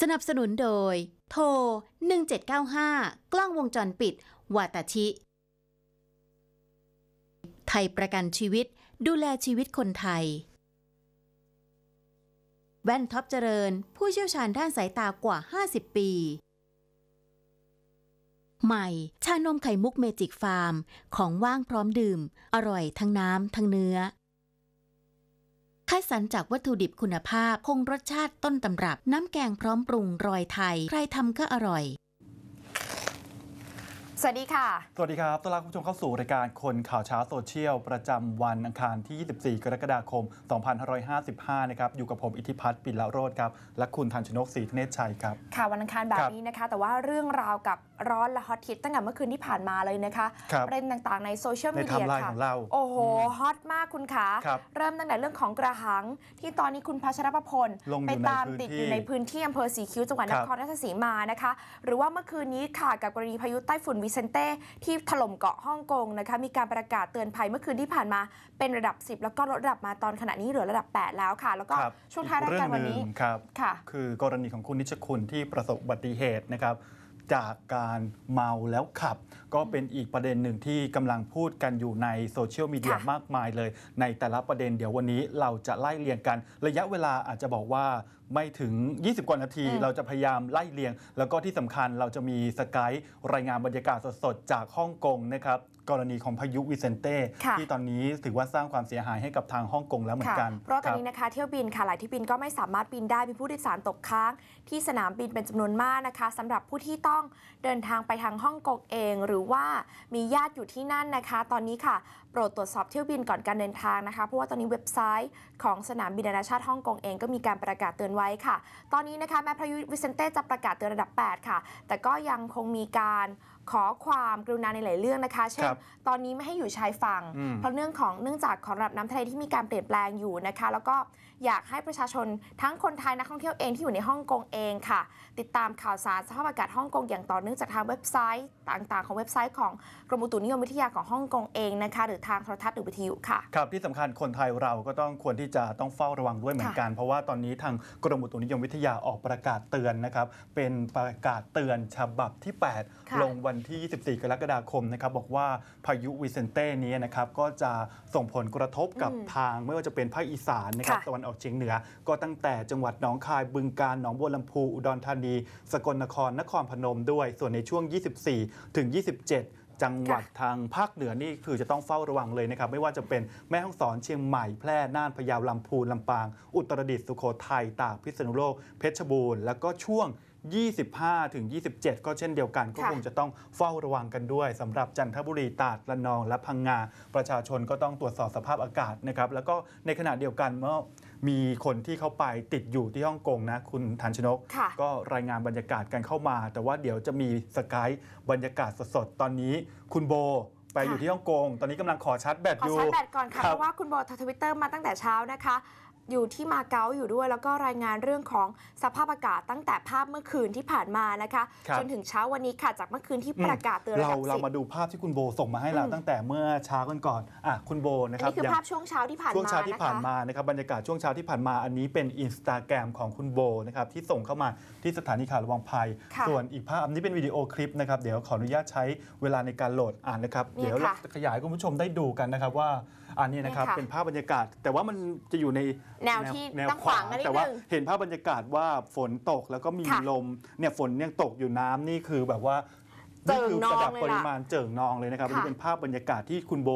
สนับสนุนโดย โทร 1795 กล้องวงจรปิด วาตาชิ ไทยประกันชีวิต ดูแลชีวิตคนไทย แว่นท็อปเจริญ ผู้เชี่ยวชาญด้านสายตากว่า 50 ปี ใหม่ ชานมไข่มุกเมจิกฟาร์ม ของว่างพร้อมดื่ม อร่อยทั้งน้ำทั้งเนื้อ คัดสรรจากวัตถุดิบคุณภาพ คงรสชาติต้นตำรับ น้ำแกงพร้อมปรุงรอยไทย ใครทำก็อร่อย สวัสดีค่ะ สวัสดีครับ ต้อนรับคุณผู้ชมเข้าสู่รายการคนข่าวเช้าโซเชียล ประจำวันอังคารที่ 24 กรกฎาคม 2555 นะครับ อยู่กับผมอิทธิพัฒน์ปิลาโรธครับ และคุณธัญชนกศรีธเนศชัยครับ ค่ะ วันอังคารแบครับบนี้นะคะ แต่ว่าเรื่องราวกับร้อนและฮอตฮิตตั้งแต่เมื่อคืนที่ผ่านมาเลยนะคะครับประเด็นต่างๆในโซเชียลในมีไทเดียม์ไลน์ค่ะของเราโอ้โห ฮอตมากคุณขาครับเริ่มตั้งแต่เรื่องของกระหัง ที่ตอนนี้คุณพัชรประพลลงอยู่ไปในตามพื้นติดที่อยู่ในพื้นที่อำเภอสีคิ้วจังหวัดคนรับครราชสีมานะคะ หรือว่าเมื่อคืนนี้ค่ะกับกรณีพายุใต้ฝุ่นวิเซนเต้ที่ถล่มเกาะฮ่องกงนะคะมีการประกาศเตือนภัยเมื่อคืนที่ผ่านมาเป็นระดับ 10 แล้วก็ลดระดับมาตอนขณะนี้เหลือระดับ 8 แล้วค่ะ แล้วก็ครับช่วงท้ายรายการวันนี้อีเรื่องหงครับค่ะคือกรณีของคุณนิชคุณที่ประสบอุบัติเหตุนะครับจากการเมาแล้วขับก็เป็นอีกประเด็นหนึ่งที่กำลังพูดกันอยู่ในโซเชียลมีเดียค่ะมากมายเลย ในแต่ละประเด็นเดี๋ยววันนี้เราจะไล่เรียงกัน ระยะเวลาอาจจะบอกว่าไม่ถึง 20 กว่านาที อืม เราจะพยายามไล่เรียง แล้วก็ที่สำคัญเราจะมีสกายรายงานบรรยากาศสดๆ จากฮ่องกงนะครับกรณีของพายุวิเซนเต้ ค่ะ ที่ตอนนี้ถือว่าสร้างความเสียหายให้กับทางฮ่องกงแล้วเหมือนค่ะกันเพราะตอนคบนี้นะคะเที่ยวบินค่ะหลายเที่ยวบินก็ไม่สามารถบินได้มีผู้โดยสารตกค้าง ที่สนามบินเป็นจำนวนมากนะคะสำหรับผู้ที่ต้องเดินทางไปทางฮ่องกงเอง หรือือว่ามีญาติอยู่ที่นั่นนะคะ ตอนนี้ค่ะโปรดตรวจสอบเที่ยวบินก่อนการเดินทางนะคะ เพราะว่าตอนนี้เว็บไซต์ของสนามบินนานาชาติฮ่องกงเองก็มีการประกาศเตือนไว้ค่ะ ตอนนี้นะคะแม้พายุวิเซนเต้จะประกาศเตือนระดับ 8 ค่ะ แต่ก็ยังคงมีการขอความกรุณาในหลายเรื่องนะคะ เช่นครับตอนนี้ไม่ให้อยู่ชายฝั่งอืมเพราะเนื่องของเนื่องจากของระดับน้ำทะเลที่มีการเปลี่ยนแปลงอยู่นะคะ แล้วก็อยากให้ประชาชนทั้งคนไทยนักท่องเที่ยวเองที่อยู่ในฮ่องกงเองค่ะ ติดตามข่าวสารสภาพอากาศฮ่องกงอย่างต่อเนื่องจากทางเว็บไซต์ ต่างๆ ของเว็บไซต์ของกรมอุตุนิยมวิทยาของฮ่องกงเองนะคะหรือทางโทรทัศน์หรือวิทยุค่ะ ครับที่สำคัญคนไทยเราก็ต้องควรที่จะต้องเฝ้าระวังด้วยเหมือนกัน เพราะว่าตอนนี้ทางกรมอุตุนิยมวิทยาออกประกาศเตือนนะครับ เป็นประกาศเตือนฉบับที่ค่ะ8ลงวันที่ 24 กรกฎาคมนะครับบอกว่าพายุวิเซนเต้นี้นะครับก็จะส่งผลกระทบกับอืมทางไม่ว่าจะเป็นภาคอีสานนะครับค่ะตะวันออกเฉียงเหนือ ก็ตั้งแต่จังหวัดหนองคายบึงกาฬหนองบัวลำพูอุดรธานี สกลนครนครพนมด้วย ส่วนในช่วง 24 ถึง 27 จังหวัดทางภาคเหนือนี่คือจะต้องเฝ้าระวังเลยนะครับ ไม่ว่าจะเป็นแม่ฮ่องสอนเชียงใหม่แพร่น่านพะเยาลำพูนลำปาง อุตรดิตถ์สุโขทัยตากพิษณุโลกเพชรบูรณ์แล้วก็ช่วง 25 ถึง 27 ก็เช่นเดียวกัน ก็ค่ะคงจะต้องเฝ้าระวังกันด้วยสำหรับจันทบุรีตราดระนองและพังงา ประชาชนก็ต้องตรวจสอบสภาพอากาศนะครับแล้วก็ในขณะเดียวกันเมื่อ มีคนที่เข้าไปติดอยู่ที่ฮ่องกงนะ คุณธัญชนก ค่ะ ก็รายงานบรรยากาศกันเข้ามา แต่ว่าเดี๋ยวจะมีสกายบรรยากาศสดๆ ตอนนี้คุณโบไปอยู่ที่ฮ่องกง ตอนนี้กำลังขอชาร์จแบตขออยู่ชาร์จแบตก่อนค่ะครัเพบราะว่าคุณโบททวิตเตอร์มาตั้งแต่เช้านะคะ อยู่ที่มาเก๊าอยู่ด้วย แล้วก็รายงานเรื่องของสภาพอากาศตั้งแต่ภาพเมื่อคืนที่ผ่านมานะคะครับจนถึงเช้าวันนี้ค่ะจากเมื่อคืนที่ประกาศเตือนระเราดับเราสิบมาดูภาพที่คุณโบส่งมาให้เราอืมตั้งแต่เมื่อเช้ากันก่อนอะคุณโบนะอันครับนี้คือยังภาพช่วงเช้าที่ผ่านช่วงมาเช้าที่นะคะผ่านมานะครับบรรยากาศช่วงเช้าที่ผ่านมาอันนี้เป็นอินสตาแกรมของคุณโบนะครับที่ส่งเข้ามาที่สถานีข่าวระวังภัยค่ะส่วนอีกภาพอันนี้เป็นวิดีโอคลิปนะครับเดี๋ยวขออนุญาตใช้เวลาในการโหลดอ่านนะครับเนี่ยเดี๋ยวเราค่ะจะขยายให้คุณผู้ชมได้ดูกันนะครับว่าอันนี้นะครับเนี่ยค่ะเป็นภาพบรรยากาศ แต่ว่ามันจะอยู่ในแนวที่แนวต้องขวางกันนิดแต่ว่านึง เห็นภาพบรรยากาศว่าฝนตกแล้วก็มีค่ะลมเนี่ยฝนยังตกอยู่น้ำนี่คือแบบว่าเจิ่งคืนองระดับเลยปล่ะริมาณเจิ่งนองเลยนะครับอันนี้ค่ะเป็นภาพบรรยากาศที่คุณโบ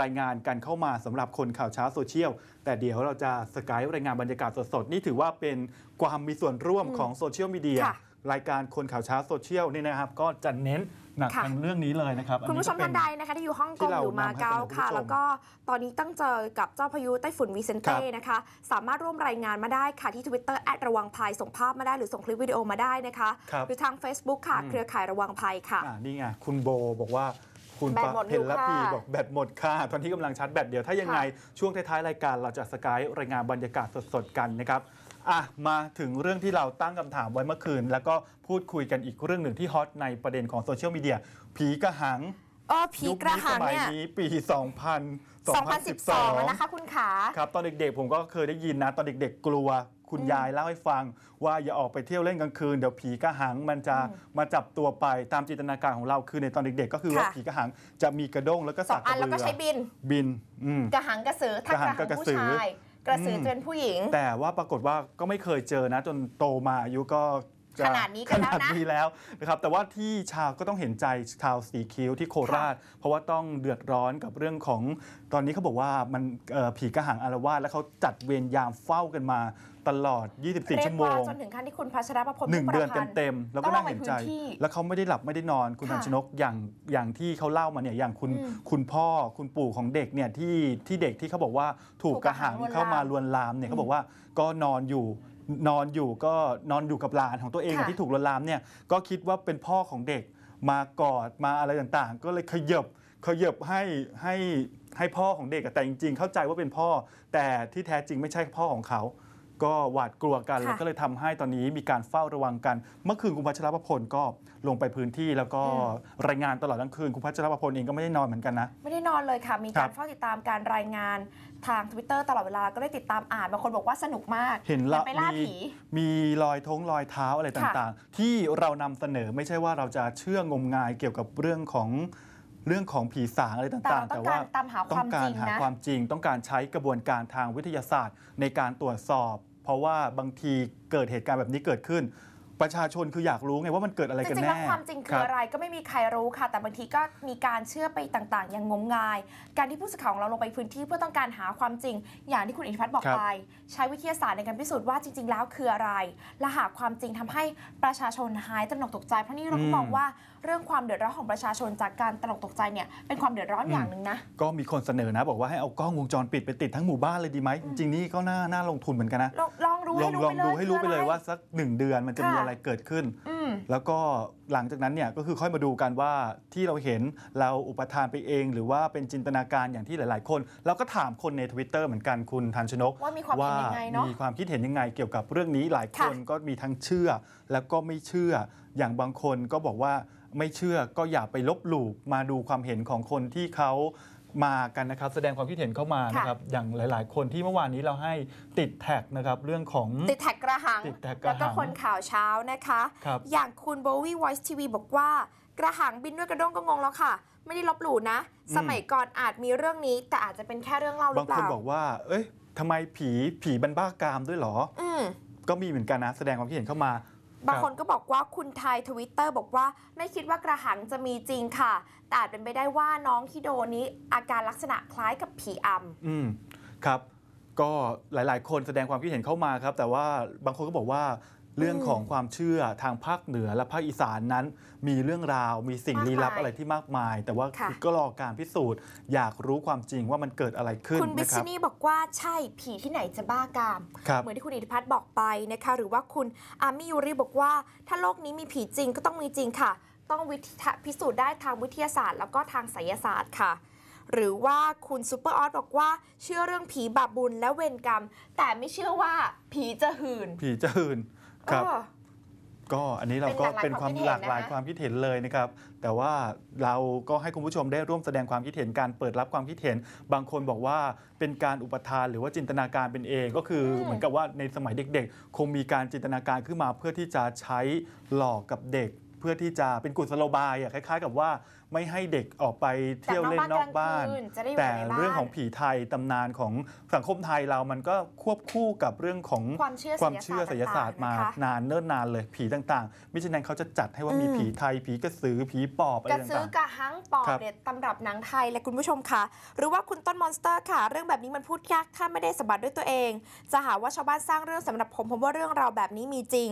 รายงานกันเข้ามาสำหรับคนข่าวเช้าโซเชียล แต่เดี๋ยวเราจะสกายรายงานบรรยากาศสดๆ นี่ถือว่าเป็นความมีส่วนร่วมอืมของโซเชียลมีเดีย ค่ะ รายการคนข่าวเช้าโซเชียลนี่นะครับ ก็จะเน้น หนักค่ะ ทางเรื่องนี้เลยนะครับอันคุณนี้ผู้ชก็มเป็ ท่านใดนะคะที่อยู่ฮ่องกที่งเราหรือมาเก๊าำให้ค่ะคุณผู้ชมแล้วก็ตอนนี้ต้องเจอกับเจ้าพายุไต้ฝุ่นวิเซนเต้นะคะ สามารถร่วมรายงานมาได้ค่ะที่ Twitter แอดระวังภัยส่งภาพมาได้หรือส่งคลิปวิดีโอมาได้นะคะ ครับหรือทาง Facebook ค่ะ อืม เครือข่ายระวังภัยค่ะ อ่านี่ไงคุณโบบอกว่า คุณแบตหมดเห็นแล้วอยู่พีค่ะบอกแบตหมดค่ะตอนนี้กำลังชาร์จแบตเดี๋ยวถ้ายังไง ช่วงท้ายๆรายการเราจะสกายรายงานบรรยากาศสดๆกันนะครับอะมาถึงเรื่องที่เราตั้งคำถามไว้เมื่อคืน แล้วก็พูดคุยกันอีกเรื่องหนึ่งที่ฮอตในประเด็นของโซเชียลมีเดียผีกระหังเออผีกระหังยุคนี้สมัยเนี่ยนี้ปี 2000 2012แล้วนะคะคุณขา ครับ ตอนเด็กๆ ผมก็เคยได้ยินนะ ตอนเด็กๆ กลัว คุณยายเล่าให้ฟัง ว่าอย่าออกไปเที่ยวเล่นกลางคืนเดี๋ยวผีกระหังมันจะมาจับตัวไปตามจินตนาการของเราคือในตอนเด็กๆ ก็คือว่าค่ะผีกระหังจะมีกระด้งแล้วก็สสัอกงกอักนระแล้วเบืก็อใช้บินบินอืมกระหังกระสือถ้ากระหังกระหังกับกระผู้สือชายกระสืออมจะเป็นผู้หญิง แต่ว่าปรากฏว่าก็ไม่เคยเจอนะ จนโตมาอายุก็จะ ขนาดนี้กันแล้วนะขนาดนี้แล้วนะครับแต่ว่าที่ชาวก็ต้องเห็นใจชาวสีคิ้วที่โคราช เพราะว่าต้องเดือดร้อนกับเรื่องของตอนนี้เขาบอกว่ามันเอ่อผีกระหังอารวาสแล้วเขาจัดเวรยามเฝ้ากันมาตลอด 24เรียชั่กวโมว่างจนถึงขั้นที่คุณพัชรประพลหนึ่งผู้เดือนประพัธ์เต็มๆ แล้วก็ต้องลน่างไปเห็นใจพื้นที่แล้วเขาไม่ได้หลับไม่ได้นอน คุณค่ะทันชนกอย่างอย่างที่เขาเล่ามาเนี่ย อย่างคุณอืมคุณพ่อคุณปู่ของเด็กเนี่ยที่ที่เด็กที่เขาบอกว่าถูกถูกกระหังกระหังลวนลามเข้ามาลวนลามเนี่ยเขาบอกว่าก็นอนอยู่ นอนอยู่ก็นอนอยู่กับหลานของตัวเองค่ะ ที่ถูกลวนลามเนี่ยก็คิดว่าเป็นพ่อของเด็กมากอดมาอะไรต่างๆ ก็เลยขยบขยบให้ให้ให้พ่อของเด็กอะแต่จริง ๆ เข้าใจว่าเป็นพ่อ แต่ที่แท้จริงไม่ใช่พ่อของเขา ก็หวาดกลัวกันค่ะแล้วก็เลยทำให้ตอนนี้มีการเฝ้าระวังกัน เมื่อคืนคุณพัชรประพลก็ลงไปพื้นที่แล้วก็รายงานตลอดทั้งคืนคุณพัชรประพลเองก็ไม่ได้นอนเหมือนกันนะ ไม่ได้นอนเลยค่ะ มีครัการบเฝ้าติดตามการรายงานทาง Twitter ตลอดเวลาก็ได้ติดตามอ่านบางคนบอกว่าสนุกมากเห็นละไปล่ามีผี มีรอยท้องรอยเท้าอะไรค่ะต่างๆ ที่เรานำเสนอไม่ใช่ว่าเราจะเชื่องมงายเกี่ยวกับเรื่องของเรื่องของผีสางอะไรแต่ต่างเราๆต้อแต่งกาว่ารตามหาคต้อวามงกาจรริงหานะความจริง ต้องการใช้กระบวนการทางวิทยาศาสตร์ ในการตรวจสอบ เพราะว่าบางทีเกิดเหตุการณ์แบบนี้เกิดขึ้น ประชาชนคืออยากรู้ไงว่ามันเกิดอะไรจกันริงๆแน่แล้วความจริงคือรับอะไรก็ไม่มีใครรู้ค่ะ แต่บางทีก็มีการเชื่อไปต่างๆ อย่างงมงาย การที่ผู้สื่อข่าวของเราลงไปพื้นที่เพื่อต้องการหาความจริง อย่างที่คุณอิทธิพัฒน์บอกครับไป ใช้วิทยาศาสตร์ในการพิสูจน์ว่าจริง ๆ แล้วคืออะไร และหาความจริงทำให้ประชาชนหายตระหนกตกใจเพราะนี่เราก็อืมบอกว่า เรื่องความเดือดร้อนของประชาชนจากการตระหนกตกใจเนี่ยเป็นความเดือดร้อนอย่างหนึ่งนะ ก็มีคนเสนอนะ บอกว่าให้เอากล้องวงจรปิดไปติดทั้งหมู่บ้านเลยดีไหมจริงๆนี่ก็น่าน่าลงทุนเหมือนกันนะลองลองรู้ลให้องรู้ลองดูให้รู้ไปเลยคืออะว่าสักหนึ่งเดือนมันจะมีค่ะอะไรเกิดขึ้นอืมแล้วก็หลังจากนั้นเนี่ยก็คือค่อยมาดูกันว่าที่เราเห็นเราอุปทานไปเอง หรือว่าเป็นจินตนาการอย่างที่หลาย ๆ คนเราก็ถามคนใน Twitter เหมือนกันคุณทันชนก ว่ามีความเห็นยังไงเนาะมีความคิดเห็นยังไงเกี่ยวกับเรื่องนี้หลายคนค่ะก็มีทั้งเชื่อแล้วก็ไม่เชื่อ อย่างบางคนก็บอกว่าไม่เชื่อก็อย่าไปลบหลู่มาดูความเห็นของคนที่เขามากันนะครับ แสดงความคิดเห็นเข้ามานะครับอย่างหลาย ๆ คนที่เมื่อวานนี้เราให้ติดแท็กนะครับเรื่องของติดแท็กกระหังติดแท็กกระหังแล้วก็คนข่าวเช้านะคะครับอย่างคุณโบวี่ Voice TV บอกว่ากระหังบินด้วยกระด้งก็งงแล้วค่ะ ไม่ได้ลบหลู่นะ สมัยก่อนอาจมีเรื่องนี้ แต่อาจจะเป็นแค่เรื่องเล่าหรืบางอเปคนล่าบอกว่า เอ้ยทำไมผีผีบันบ้ากามด้วยเหรออืมก็มีเหมือนกันนะ แสดงความคิดเห็นเข้ามา บางคนก็บอกว่าคุณไทยทวิตเตอร์บอกว่าไม่คิดว่ากระหังจะมีจริงค่ะ แต่อาจเป็นไปได้ว่าน้องที่โดนนี้อาการลักษณะคล้ายกับผีอำอืมครับ ก็หลาย ๆ คนแสดงความคิดเห็นเข้ามาครับ แต่ว่าบางคนก็บอกว่า เรื่องของความเชื่อทางภาคเหนือและภาคอีสานนั้น มีเรื่องราวมีสิ่งลี้ลับมากมายอะไรที่มากมาย แต่ว่าค่ะก็รอการพิสูจน์ อยากรู้ความจริงว่ามันเกิดอะไรขึ้นคุณบินะคซิรับนี่บอกว่าใช่ผีที่ไหนจะบ้ากามครับเหมือนที่คุณอิทธิพัฒน์บอกไปนะคะ หรือว่าคุณอามิยูริบอกว่า ถ้าโลกนี้มีผีจริงก็ต้องมีจริงค่ะ ต้องวิธีพิสูจน์ได้ทางวิทยาศาสตร์ แล้วก็ทางไสยศาสตร์ค่ะหรือว่าคุณซูเปอร์ออสบอกว่าเชื่อเรื่องผีบาปบุญและเวรกรรม แต่ไม่เชื่อว่าผีจะหื่น ผีจะหื่น ครับเออก็อันนี้เราก็เป็เป็นนความหหลาลากกหหลาลายยความคิดเห็นความคิดเห็นเลยนะครับ แต่ว่าเราก็ให้คุณผู้ชมได้ร่วมแสดงความคิดเห็นการเปิดรับความคิดเห็น บางคนบอกว่าเป็นการอุปทานหรือว่าจินตนาการเป็นเองก็คืออมเหมือนกับว่าในสมัยเด็กๆ คงมีการจินตนาการขึ้นมาเพื่อที่จะใช้หลอกกับเด็ก เพื่อที่จะเป็นกุศโลบายอะคล้าย ๆ กับว่าไม่ให้เด็กออกไปเที่ยวเล่นนอกบ้าน แต่นอกบ้านกลางคืนจะได้อยู่แต่ในบ้านเรื่องของผีไทยตำนานของสังคมไทยเรามันก็ควบคู่กับเรื่องของความเชื่อความเชื่อไสยศาสตร์มาต่างๆนะคะนานเนิ่นนานเลยผีต่างๆมิฉะนั้นเขาจะจัดให้ว่ามีอืมผีไทย ผีกระสือผีปอบอะไรกระซื้อต่างกระหังปอบครับเนี่ยตำรับหนังไทยและคุณผู้ชมค่ะหรือว่าคุณต้นมอนสเตอร์ค่ะ เรื่องแบบนี้มันพูดยากถ้าไม่ได้สัมผัสด้วยตัวเอง จะหาว่าชาวบ้านสร้างเรื่องสำหรับผมผมว่าเรื่องราวแบบนี้มีจริง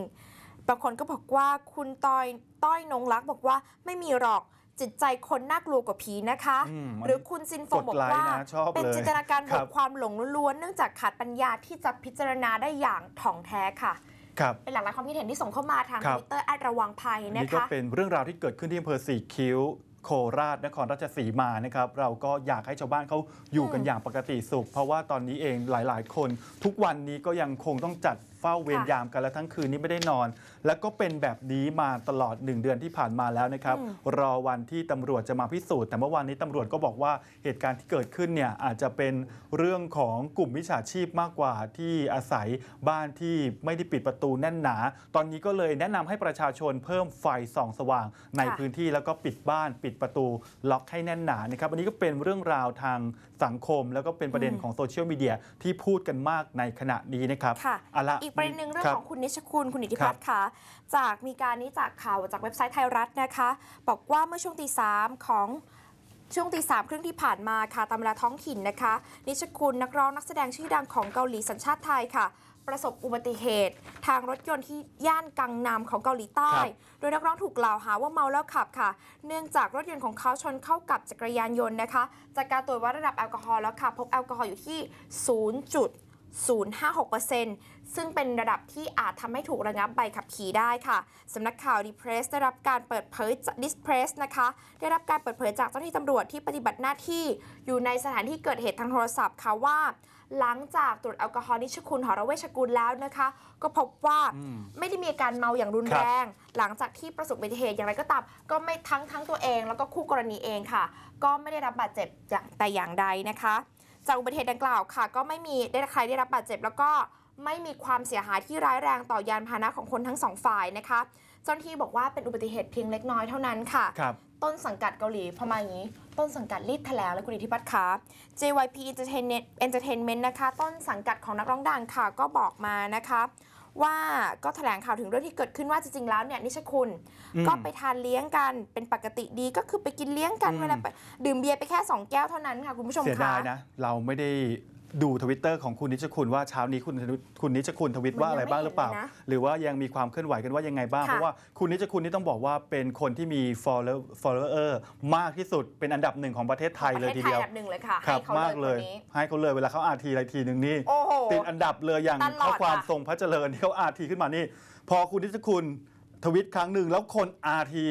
บางคนก็บอกว่าคุณต้อยต้อยนงรักบอกว่าไม่มีหรอกจิตใจคนน่ากลัวกว่าผีนะคะอืมหรือคุณซินโฟกดบอกไลค์ว่านะชอบเป็นเลยจินตนาการบครัวบกความหลงล้วนๆเนื่องจากขาดปัญญาที่จะพิจารณาได้อย่างถ่องแท้ค่ะๆครับเป็นหลากหลายความคิดเห็นที่ส่งเข้ามาทางครัทบวิตเตอร์แอดระวังภัยนะนี่ก็คะเป็นเรื่องราวที่เกิดขึ้นที่อำเภอสีคิ้วโคราชนครราชสีมานะครับเราก็อยากให้ชาวบ้านเขาอยู่กันอืมอย่างปกติสุข เพราะว่าตอนนี้เองหลาย ๆ คนทุกวันนี้ก็ยังคงต้องจัด เฝ้าเวรค่ะยามกันแล้วทั้งคืนนี้ไม่ได้นอน แล้วก็เป็นแบบนี้มาตลอด 1 เดือนที่ผ่านมาแล้วนะครับอืมรอวันที่ตำรวจจะมาพิสูจน์ แต่เมื่อวานนี้ตำรวจก็บอกว่าเหตุการณ์ที่เกิดขึ้นเนี่ยอาจจะเป็นเรื่องของกลุ่มวิชาชีพมากกว่าที่อาศัยบ้านที่ไม่ได้ปิดประตูแน่นหนา ตอนนี้ก็เลยแนะนำให้ประชาชนเพิ่มไฟส่องสว่าง ในค่ะพื้นที่แล้วก็ปิดบ้านปิดประตูล็อกให้แน่นหนานะครับอันนี้ก็เป็นเรื่องราวทางสังคม แล้วก็เป็นประเด็นอืมของโซเชียลมีเดียที่พูดกันมากในขณะนี้นะครับค่ะเอาละอีกประเด็นหนึ่งเรื่องคบของคุณนิชคุณคุณอิทธิพัฒน์ค่ะ จากมีการนี้จากข่าวจากเว็บไซต์ไทยรัฐนะคะ บอกว่าเมื่อช่วงตีสามของช่วงตีสามครึ่งที่ผ่านมาค่ะตามเวลาท้องถิ่นนะคะ นิชคุณนักร้องนักแสดงชื่อดังของเกาหลีสัญชาติไทยค่ะ ประสบอุบัติเหตุ ทางรถยนต์ที่ย่านกังนามของเกาหลีใต้ครับโดยนักร้องถูกกล่าวหาว่าเมาแล้วขับค่ะ เนื่องจากรถยนต์ของเขาชนเข้ากับจักรยานยนต์นะคะ จากการตรวจวัดระดับแอลกอฮอล์แล้วค่ะ พบแอลกอฮอล์อยู่ที่ 0.056% ซึ่งเป็นระดับที่อาจทำให้ถูกระงับใบขับขี่ได้ค่ะสำนักข่าวดีเพรสได้รับการเปิดเผยจากดิสเพรสนะคะได้รับการเปิดเผยจากเจ้าหน้าที่ตำรวจที่ปฏิบัติหน้าที่อยู่ในสถานที่เกิดเหตุทางโทรศัพท์ค่ะว่า หลังจากตรวจแอลกอฮอล์นิชคุณหอระเวชกุลแล้วนะคะ ก็พบว่ามไม่ได้มีอาการเมาอย่างรุนรแรง หลังจากที่ประสบอุบัติเหตุอย่างไรก็ตามก็ไม่ทั้งทั้งตัวเอง แล้วก็คู่กรณีเองค่ะ ก็ไม่ได้รับบาดเจ็บอย่างแต่อย่างใดนะคะ จากอุบัติเหตุดังกล่าวค่ะ ก็ไม่มีได้ใครได้รับบาดเจ็บแล้วก็ ไม่มีความเสียหายที่ร้ายแรงต่อยานพาหนะของคนทั้งสองฝ่ายนะคะเจ้าหน้าที่บอกว่าเป็นอุบัติเหตุเพียงเล็กน้อยเท่านั้นค่ะ ครับ ต้นสังกัดเกาหลีพอมาอย่างนี้ ต้นสังกัดรีดแถลงและคุณอิทธิพัฒน์คะ JYP Entertainment Entertainment นะคะ ต้นสังกัดของนักร้องดังค่ะก็บอกมานะคะ ว่าก็แถลงข่าวถึงเรื่องที่เกิดขึ้นว่าจริงๆแล้วเนี่ยนิชคุณ อืมก็ไปทานเลี้ยงกันเป็นปกติดีก็คือไปกินเลี้ยงกันอืม เวลาไปดื่มเบียร์ไปแค่2แก้วเท่านั้นค่ะคุณผู้ชมเสียคะดายนะ เราไม่ได้ ดูทวิตเตอร์ของคุณนิชคุณว่าเช้านี้คุณคุณนิชคุณทวิตว่าอะไรบ้างหรือเปล่ามันยังไม่เห็นเลยนะหรือว่ายังมีความเคลื่อนไหวกันว่ายังไงบ้างค่ะเพราะว่าคุณนิชคุณนี่ต้องบอกว่าเป็นคนที่มี follower follower มากที่สุดเป็นอันดับหนึ่งของประเทศไทยเลยทีเดียวประทศไทอันดับหนึ่งเลยค่ะครัให้บเขามากเลเลยยคนนี้ให้เขาเลยเวลาเขาอาทีอะไรทีหนึ่งนี่โอ้โหติดอันดับเลยอย่างตลอดข้อความอะทรงพระเจริญที่เขาอาทีขึ้นมานี่ พอคุณนิชคุณ ทวิตครั้งหนึ่งแล้วคนอาที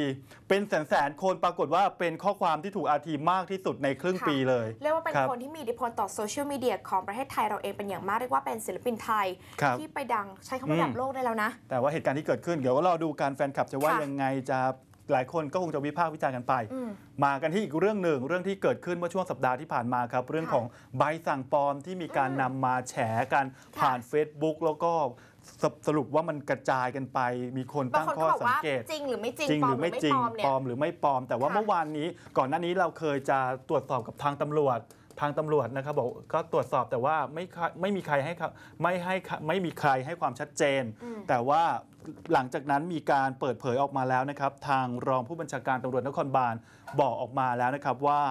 เป็นแสนแสนๆคนปรากฏว่าเป็นข้อความที่ถูกอาทีมากที่สุดในครึ่งค่ะปีเลย เรียกว่าเป็นครับคนที่มีอิทธิพลต่อโซเชียลมีเดียของประเทศไทยเราเองเป็นอย่างมาก เรียกว่าเป็นศิลปินไทย ครับที่ไปดังใช้คำว่าอืม ระดับโลกได้แล้วนะ แต่ว่าเหตุการณ์ที่เกิดขึ้นเดี๋ยวก็รอดูการแฟนคลับจะว่าค่ะ ยังไงจะหลายคนก็คงจะวิพากษ์วิจารณ์กันไป อืม มากันที่อีกเรื่องหนึ่งเรื่องที่เกิดขึ้นเมื่อช่วงสัปดาห์ที่ผ่านมาครับ เรื่องค่ะของใบสั่งปลอมที่มีการอืมนำมาแฉกันค่ะผ่าน Facebook แล้วก็ สสรุปว่ามันกระจายกันไป มีคนบางตั้งคนข้อก็บอกสังว่าเกต จริงหรือไม่จริงจริงปลหอรืมอหรืไม่อไม่จริงปลอมเนี่ย ปลอมหรือไม่ปลอม แต่ว่าค่ะ เมื่อวานนี้ก่อนหน้านี้เราเคยจะตรวจสอบกับทางตำรวจ ทางตำรวจนะครับบอกก็ตรวจสอบแต่ว่าไม่ค่อยไม่มีใครให้ครับไม่ให้ไม่มีใครให้ความชัดเจน อืม แต่ว่าหลังจากนั้นมีการเปิดเผยออกมาแล้วนะครับ ทางรองผู้บัญชาการตำรวจนครบาลบอกออกมาแล้วนะครับว่า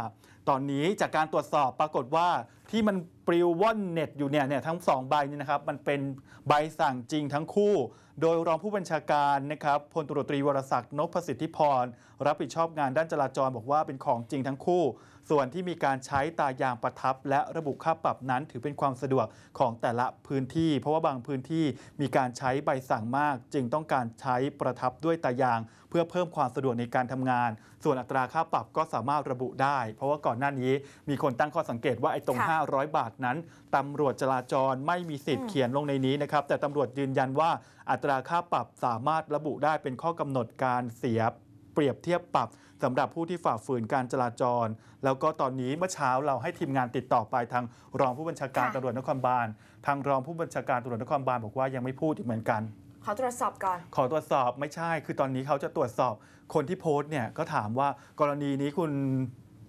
ตอนนี้จากการตรวจสอบปรากฏว่า ที่มันปลิวว่อนเน็ตอยู่เนี่ยเนี่ยทั้งสองใบนี่นะครับมันเป็นใบสั่งจริงทั้งคู่ โดยรองผู้บัญชาการนะครับพลตรตรีวรศักดิ์นพสิทธิพร รับผิดชอบงานด้านจราจรบอกว่าเป็นของจริงทั้งคู่ ส่วนที่มีการใช้ตายางประทับ และระบุค่าปรับนั้นถือเป็นความสะดวกของแต่ละพื้นที่ เพราะว่าบางพื้นที่มีการใช้ใบสั่งมาก จึงต้องการใช้ประทับด้วยตายาง เพื่อเพิ่มความสะดวกในการทำงาน ส่วนอัตราค่าปรับก็สามารถระบุได้ เพราะว่าก่อนหน้านี้มีคนตั้งข้อสังเกตว่าไอ้ตรงค่ะ500 บาทนั้นตำรวจจราจรไม่มีสิทธิ์อืมเขียนลงในนี้นะครับ แต่ตำรวจยืนยันว่าอัตราค่าปรับสามารถระบุได้เป็นข้อกำหนดการเสียเปรียบเทียบปรับสำหรับผู้ที่ฝ่าฝืนการจราจร แล้วก็ตอนนี้เมื่อเช้าเราให้ทีมงานติดต่อไปทางรองผู้บัญชาการค่ะตำรวจนครบาลทางรองผู้บัญชาการตำรวจนครบาลบอกว่ายังไม่พูดอีกเหมือนกันขอตรวจสอบก่อน ขอตรวจสอบไม่ใช่ คือตอนนี้เขาจะตรวจสอบ คนที่โพสต์เนี่ยก็ถามว่ากรณีนี้คุณ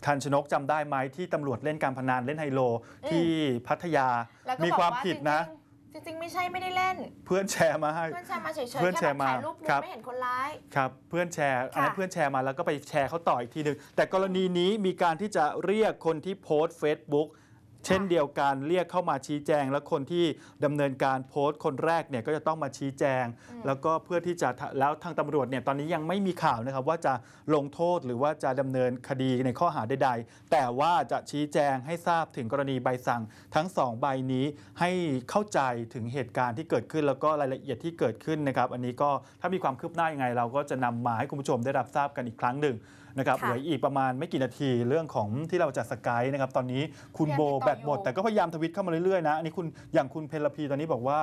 ทันชนกจำได้ไหมที่ตำรวจเล่นการพนันเล่นไฮโลที่พัทยาแล้วก็มีบอกความว่าผิดนะ จริงๆจริงๆ ไม่ใช่ไม่ได้เล่น เพื่อนแชร์มาให้ เพื่อนแชร์มาเฉยๆเพื่อนแค่แชร์แบบมาถ่ายรูปมุครับไม่เห็นคนร้าย ครับเพื่อนแชร์อันนั้นค่ะ เพื่อนแชร์มาแล้วก็ไปแชร์เขาต่ออีกทีหนึ่งแต่กรณีนี้มีการที่จะเรียกคนที่โพสต์ Facebook เช่นเดียวกันเรียกเข้ามาชี้แจง แล้วคนที่ดำเนินการโพสต์คนแรกเนี่ยก็จะต้องมาชี้แจงอืมแล้วก็เพื่อที่จะแล้วทางตำรวจเนี่ยตอนนี้ยังไม่มีข่าวนะครับว่าจะลงโทษหรือว่าจะดำเนินคดีในข้อหาใด ๆ แต่ว่าจะชี้แจงให้ทราบถึงกรณีใบสั่ง ทั้งสองใบนี้ให้เข้าใจถึงเหตุการณ์ที่เกิดขึ้น แล้วก็รายละเอียดที่เกิดขึ้นนะครับ อันนี้ก็ถ้ามีความคืบหน้ายังไง เราก็จะนำมาให้คุณผู้ชมได้รับทราบกันอีกครั้งหนึ่ง นะครับค่ะเหลืออีกประมาณไม่กี่นาทีเรื่องของที่เราจัดสกายนะครับตอนนี้คุณยังโบติดต่อแบตหมดอยู่แต่ก็พยายามทวิตเข้ามาเรื่อยๆนะอันนี้คุณอย่างคุณเพลพีตอนนี้บอกว่า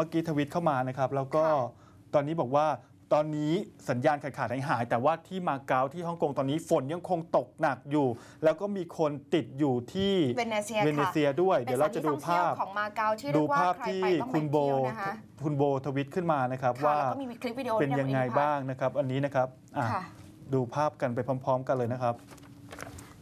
มื่อกี้ทวิตเข้ามานะครับแล้วก็ค่ะตอนนี้บอกว่าตอนนี้สัญญาณขาดขาดหายหายๆแต่ว่าที่มาเก๊าที่ฮ่องกงตอนนี้ฝนยังคงตกหนักอยู่ แล้วก็มีคนติดอยู่ที่เวเนเซียเวเนค่ะเซียด้วยเป็นเดี๋ยวเราจะดูสถนที่ท่องภาเที่ยพวของมาเก๊าที่เรีดูยกว่าภาพใครที่ไปต้องไปคุณโบเที่ยวนะคะคุณโบทวิตขึ้นมานะครับค่ะว่าแล้วก็มีคลิปวิดีโอเป็นด้วยะยังไงคุณอินทพัฒน์บ้างนะครับ อันนี้นะครับอะค่ะ ดูภาพกันไปพร้อม ๆ กันเลยนะครับ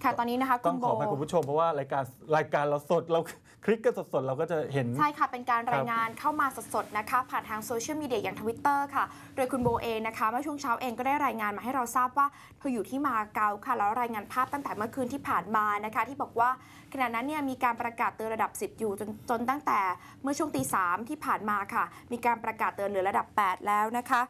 ค่ะตอนนี้นะคะต้คุองณโบ ขอให้คุณผู้ชมเพราะว่ารายการรายการเราสดเรา คลิกกันสดๆเราก็จะเห็น ใช่ค่ะ เป็นการครับรายงานเข้ามาสดๆนะคะ ผ่านทางโซเชียลมีเดียอย่างทวิตเตอร์ค่ะ โดยคุณโบเองนะคะเมื่อช่วงเช้าเองก็ได้รายงานมาให้เราทราบว่าเธออยู่ที่มาเก๊าค่ะ แล้วรายงานภาพตั้งแต่เมื่อคืนที่ผ่านมานะคะ ที่บอกว่าขณะนั้นเนี่ยมีการประกาศเตือนระดับ 10 อยู่จนจนตั้งแต่เมื่อช่วงตีสามที่ผ่านมาค่ะ มีการประกาศเตือนเหลือระดับ 8 แล้วนะคะ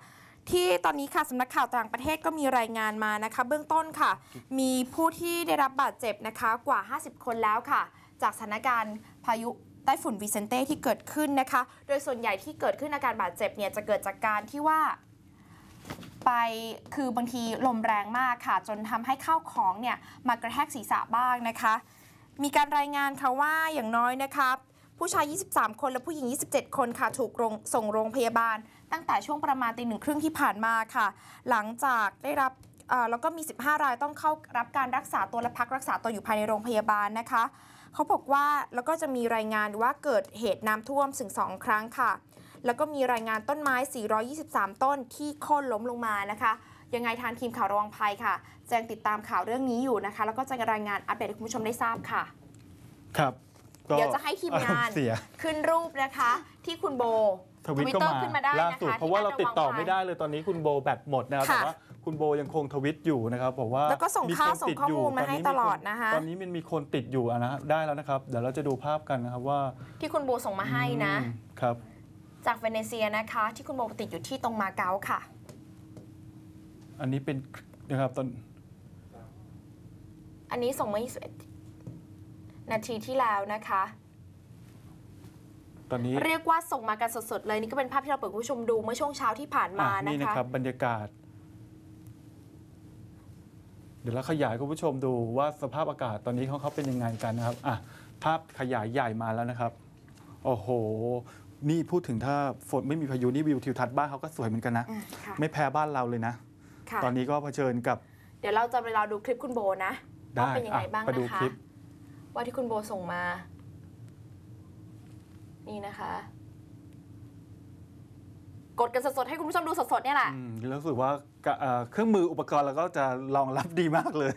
ที่ตอนนี้ค่ะสำนักข่าวต่างประเทศก็มีรายงานมานะคะ เบื้องต้นค่ะ มีผู้ที่ได้รับบาดเจ็บนะคะกว่า 50 คนแล้วค่ะ จากสถานการณ์พายุไต้ฝุ่นวิเซนเต้ที่เกิดขึ้นนะคะ โดยส่วนใหญ่ที่เกิดขึ้นอาการบาดเจ็บเนี่ยจะเกิดจากการที่ว่า ไปคือบางทีลมแรงมากค่ะ จนทำให้ข้าวของเนี่ยมากระแทกศีรษะบ้างนะคะ มีการรายงานค่ะว่าอย่างน้อยนะครับ ผู้ชาย 23 คนและผู้หญิง 27 คนค่ะถูกส่งโรงพยาบาล ตั้งแต่ช่วงประมาณตีหนึ่งครึ่งที่ผ่านมาค่ะ หลังจากได้รับแล้วก็มี 15 รายต้องเข้ารับการรักษาตัวและพักรักษาตัวอยู่ภายในโรงพยาบาลนะคะ เขาบอกว่าแล้วก็จะมีรายงานว่าเกิดเหตุน้ำท่วมถึง 2 ครั้งค่ะ แล้วก็มีรายงานต้นไม้ 423 ต้นที่โค่นล้มลงมานะคะ ยังไงทางทีมข่าวระวังภัยค่ะ แจ้งติดตามข่าวเรื่องนี้อยู่นะคะ แล้วก็จะรายงานอัปเดตให้คุณผู้ชมได้ทราบค่ะ ครับ เดี๋ยวจะให้ทีมงานอรณ์เสีย ขึ้นรูปนะคะ ที่คุณโบทวิตเข้า Twitter มาขึ้นมาได้ล่านะคะสุดเพราะว่าเราติดต่อที่ไม่ได้เลยตอนนี้คุณโบแบตหมดนะครับค่ะแต่ว่าคุณโบยังคงทวิตอยู่นะครับบอกว่าแล้วก็ส่งมีข้าวคนส่งติดข้ออยู่มูลมาให้นตนี้ลอดมีนะคะ ตอนนี้มันมีคนติดอยู่อะนะได้แล้วนะครับ เดี๋ยวเราจะดูภาพกันนะครับว่าที่คุณโบส่งมาให้นะ อืมครับ จากเวเนเซียนะคะ ที่คุณโบติดอยู่ที่ตรงมาเก๊าค่ะ อันนี้เป็นนะครับตอนอันนี้ส่งมา21 นาทีที่แล้วนะคะ ตอนนี้เรียกว่าส่งมากันสดๆเลยนี่ก็เป็นภาพที่เราเปิดคุณผู้ชมดูเมื่อช่วงเช้าที่ผ่านมาอะนะนี่นะคะครับ บรรยากาศ เดี๋ยวเราขยายคุณผู้ชมดูว่าสภาพอากาศตอนนี้ของเขาเป็นยังไงกันนะครับอะภาพขยายใหญ่มาแล้วนะครับ โอ้โห นี่พูดถึงถ้าฝนไม่มีพายุนี่วิวทิวทัศน์บ้านเขาก็สวยเหมือนกันนะอืมค่ะไม่แพ้บ้านเราเลยนะ ค่ะตอนนี้ก็เผชิญกับเดี๋ยวเราจะไปรอดูคลิปคุณโบนะได้ว่าเป็นยังไงอะบ้างไปดูนะคะ คลิป ว่าที่คุณโบส่งมา นี่นะคะ กดกันสดๆ ให้คุณผู้ชมดูสดๆเนี่ยแหละอืมรู้สึกว่ากะเอ่อเครื่องมืออุปกรณ์เราก็จะรองรับดีมากเลย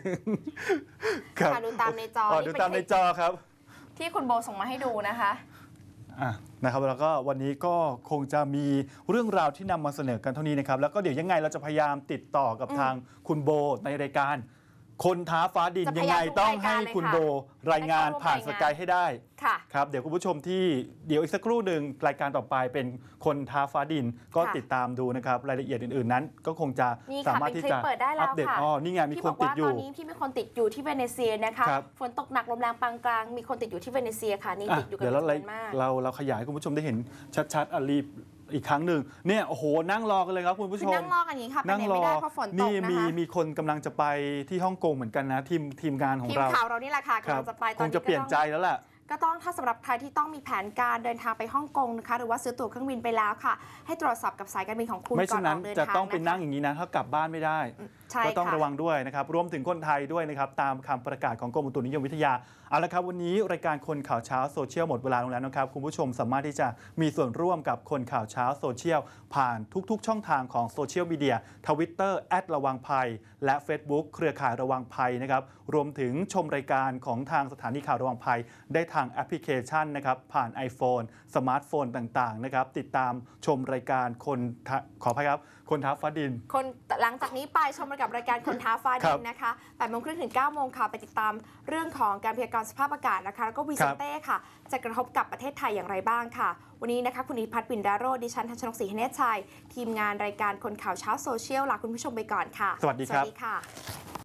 ครับค่ะดูตามในจออ๋อนี่ดูเป็นตามในคลิปจอครับ ที่คุณโบส่งมาให้ดูนะคะ อะนะครับแล้วก็วันนี้ก็คงจะมีเรื่องราวที่นำมาเสนอกันเท่านี้นะครับ แล้วก็เดี๋ยวยังไงเราจะพยายามติดต่อกับอืมทางคุณโบในรายการ คนท้าฟ้าดินจะพยัยางยามไงต้องให้ดูรายการเลยคุณค่ะโบรายงานให้เข้าร่วมผ่านรายสงาน กายให้ได้ ค่ะ ครับเดี๋ยวคุณผู้ชมที่เดี๋ยวอีกสักครู่หนึ่งรายการต่อไปเป็นคนท้าฟ้าดินก็ค่ะติดตามดูนะครับ รายละเอียดอื่นๆนั้น ก็คงจะนี่ค่ะสามารถที่เป็นคลิจะปเปิดได้แล้วอัปเดตค่ะ อ๋อนี่ไงมีที่คบนอกติดว่าอตยู่ อนนี้ที่มีคนติดอยู่ที่เวเนเซียนะคะครับ ฝนตกหนักลมแรงปานกลางมีคนติดอยู่ที่เวเนเซียค่ะนี่อะติดอยู่กันเดี๋ยวเราจำนวนมาก เราเราขยายให้คุณผู้ชมได้เห็นชัดๆอะรีบ อีกครั้งหนึ่งเนี่ยโอ้โหนั่งรอกันเลยครับคุณผู้คืชอมนั่งรอกันอย่างนี้ค่ะไปนั่งไหนรไม่อได้เพราะฝนตกนี่นะมีคะมีคนกำลังจะไปที่ฮ่องกงเหมือนกันนะทีมทีมงานของทีมเราข่าวเรานี่แหละค่ะครักำบลังจะไปตคอนงนี้จะเปลี่ยนใจก็ต้องแล้วแหละ ก็ต้องถ้าสำหรับใครที่ต้องมีแผนการเดินทางไปฮ่องกงนะคะ หรือว่าซื้อตั๋วเครื่องบินไปแล้วค่ะ ให้ตรวจสอบกับสายการบินของคุณไม่ก่อฉะนอนั้อนกเดินจะทางต้องไปนั่งะอย่างนี้นะถ้ากลับบ้านไม่ได้คะใช่ก็ต้องค่ะระวังด้วยนะครับ รวมถึงคนไทยด้วยนะครับ ตามคำประกาศของกรมอุตุนิยมวิทยาเอาละครับวันนี้รายการคนข่าวเช้าโซเชียลหมดเวลาลงแล้วนะครับ คุณผู้ชมสามารถที่จะมีส่วนร่วมกับคนข่าวเช้าโซเชียลผ่านทุก ๆ ช่องทางของโซเชียลมีเดียทวิตเตอร์แอดระวังภัยและ Facebook เครือข่ายระวังภัยนะครับรวมถึงชมรายการของทางสถานีข่าวระวังภัยได้ทางแอปพลิเคชันนะครับผ่าน iPhone สมาร์ทโฟนต่างๆนะครับติดตามชมรายการคนท้าขออภัยครับ คนท้าฟ้าดิน คนหลังจากนี้ไปชมกับรายการคนท้าฟ้าครัดิบนนะคะ8โมงครึ่งถึง9โมงค่ะ ไปติดตามเรื่องของการพยากรณ์สภาพอากาศนะคะ แล้วก็วีคเซรันบเต้ค่ะ จะกระทบกับประเทศไทยอย่างไรบ้างค่ะ วันนี้นะคะ คุณอิทธิพัฒน์ปิ่นดาโรจน์ดิฉันทันชนกศรีเนศชัย ทีมงานรายการคนข่าวเช้าโซเชียลลาคุณผู้ชมไปก่อนค่ะ สวัสดีครับสวัสดีค่ะ